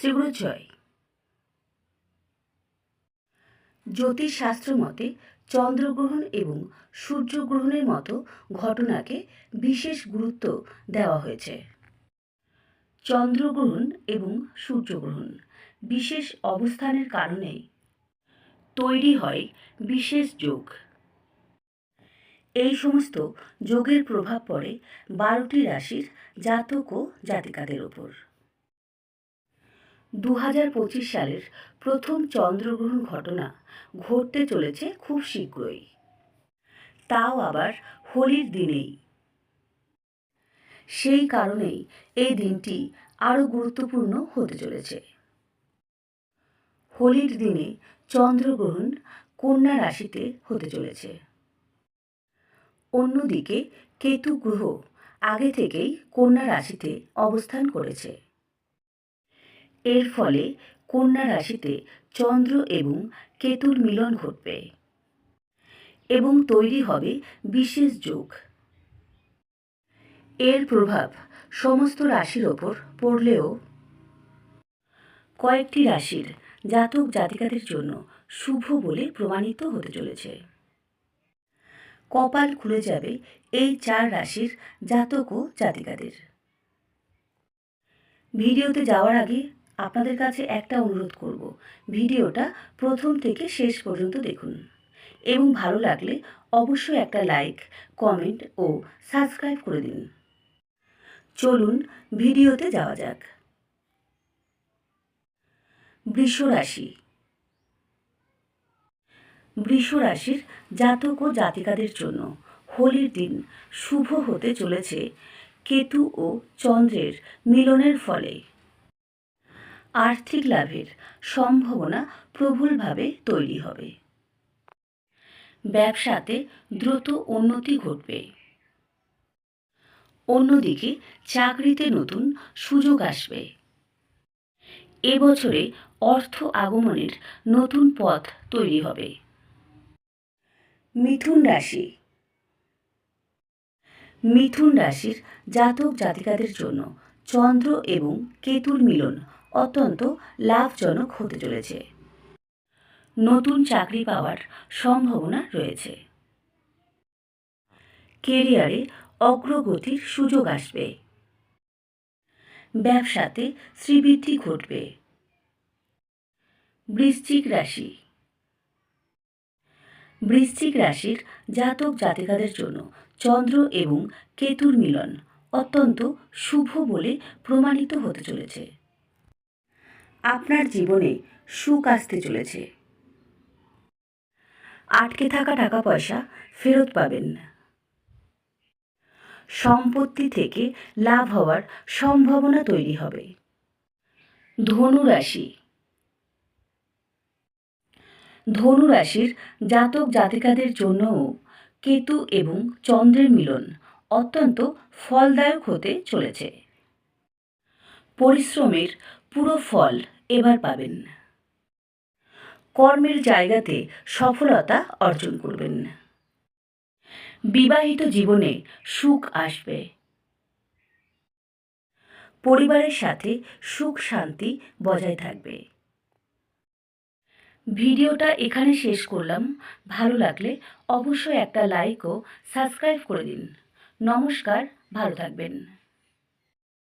শ্রীগুরু জয় জ্যোতিষশাস্ত্র মতে চন্দ্রগ্রহণ এবং সূর্যগ্রহণের মতো ঘটনাকে বিশেষ গুরুত্ব দেওয়া হয়েছে। চন্দ্রগ্রহণ এবং সূর্যগ্রহণ বিশেষ অবস্থানের কারণে তৈরি হয় বিশেষ যোগ। এই সমস্ত যোগের প্রভাব পড়ে বারোটি রাশির জাতক ও জাতিকাদের ওপর। দু হাজার পঁচিশ সালের প্রথম চন্দ্রগ্রহণ ঘটনা ঘটতে চলেছে খুব শীঘ্রই। তাও আবার হোলির দিনেই। সেই কারণেই এই দিনটি আরও গুরুত্বপূর্ণ হতে চলেছে। হোলির দিনে চন্দ্রগ্রহণ কন্যা রাশিতে হতে চলেছে। অন্যদিকে কেতু গ্রহ আগে থেকেই কন্যা রাশিতে অবস্থান করেছে। এর ফলে কন্যা রাশিতে চন্দ্র এবং কেতুর মিলন ঘটবে এবং তৈরি হবে বিশেষ যোগ। এর প্রভাব সমস্ত রাশির ওপর পড়লেও কয়েকটি রাশির জাতক জাতিকাদের জন্য শুভ বলে প্রমাণিত হতে চলেছে। কপাল খুলে যাবে এই চার রাশির জাতক ও জাতিকাদের। ভিডিওতে যাওয়ার আগে আপনাদের কাছে একটা অনুরোধ করব। ভিডিওটা প্রথম থেকে শেষ পর্যন্ত দেখুন। এবং ভালো লাগলে অবশ্যই একটা লাইক, কমেন্ট ও সাবস্ক্রাইব করে দিন। চলুন ভিডিওতে যাওয়া যাক। বৃষ রাশি রাশির জাতক ও জাতিকাদের জন্য হোলির দিন শুভ হতে চলেছে। কেতু ও চন্দ্রের মিলনের ফলে। আর্থিক লাভের সম্ভাবনা প্রবলভাবে তৈরি হবে। ব্যবসাতে দ্রুত উন্নতি ঘটবে। অন্যদিকে চাকরিতে নতুন সুযোগ আসবে। এবছরে অর্থ আগমনের নতুন পথ তৈরি হবে। মিথুন রাশি। মিথুন রাশির জাতক জাতিকাদের জন্য চন্দ্র এবং কেতুর মিলন অত্যন্ত লাভজনক হতে চলেছে। নতুন চাকরি পাওয়ার সম্ভাবনা রয়েছে। কেরিয়ারে অগ্রগতির সুযোগ আসবে। ব্যবসাতে শ্রীবৃদ্ধি ঘটবে। বৃশ্চিক রাশি। বৃশ্চিক রাশির জাতক জাতিকাদের জন্য চন্দ্র এবং কেতুর মিলন অত্যন্ত শুভ বলে প্রমাণিত হতে চলেছে। আপনার জীবনে সুখ আসতে চলেছে। আটকে থাকা টাকা পয়সা ফেরত পাবেন সম্পত্তি থেকে লাভ হওয়ার সম্ভাবনা তৈরি হবে। ধনুরাশি ধনুরাশির জাতক জাতিকাদের জন্যও কেতু এবং চন্দ্রের মিলন অত্যন্ত ফলদায়ক হতে চলেছে। পরিশ্রমের পুরো ফল এবার পাবেন। কর্মের জায়গাতে সফলতা অর্জন করবেন। বিবাহিত জীবনে সুখ আসবে। পরিবারের সাথে সুখ শান্তি বজায় থাকবে। ভিডিওটা এখানে শেষ করলাম। ভালো লাগলে অবশ্যই একটা লাইক ও সাবস্ক্রাইব করে দিন। নমস্কার, ভালো থাকবেন।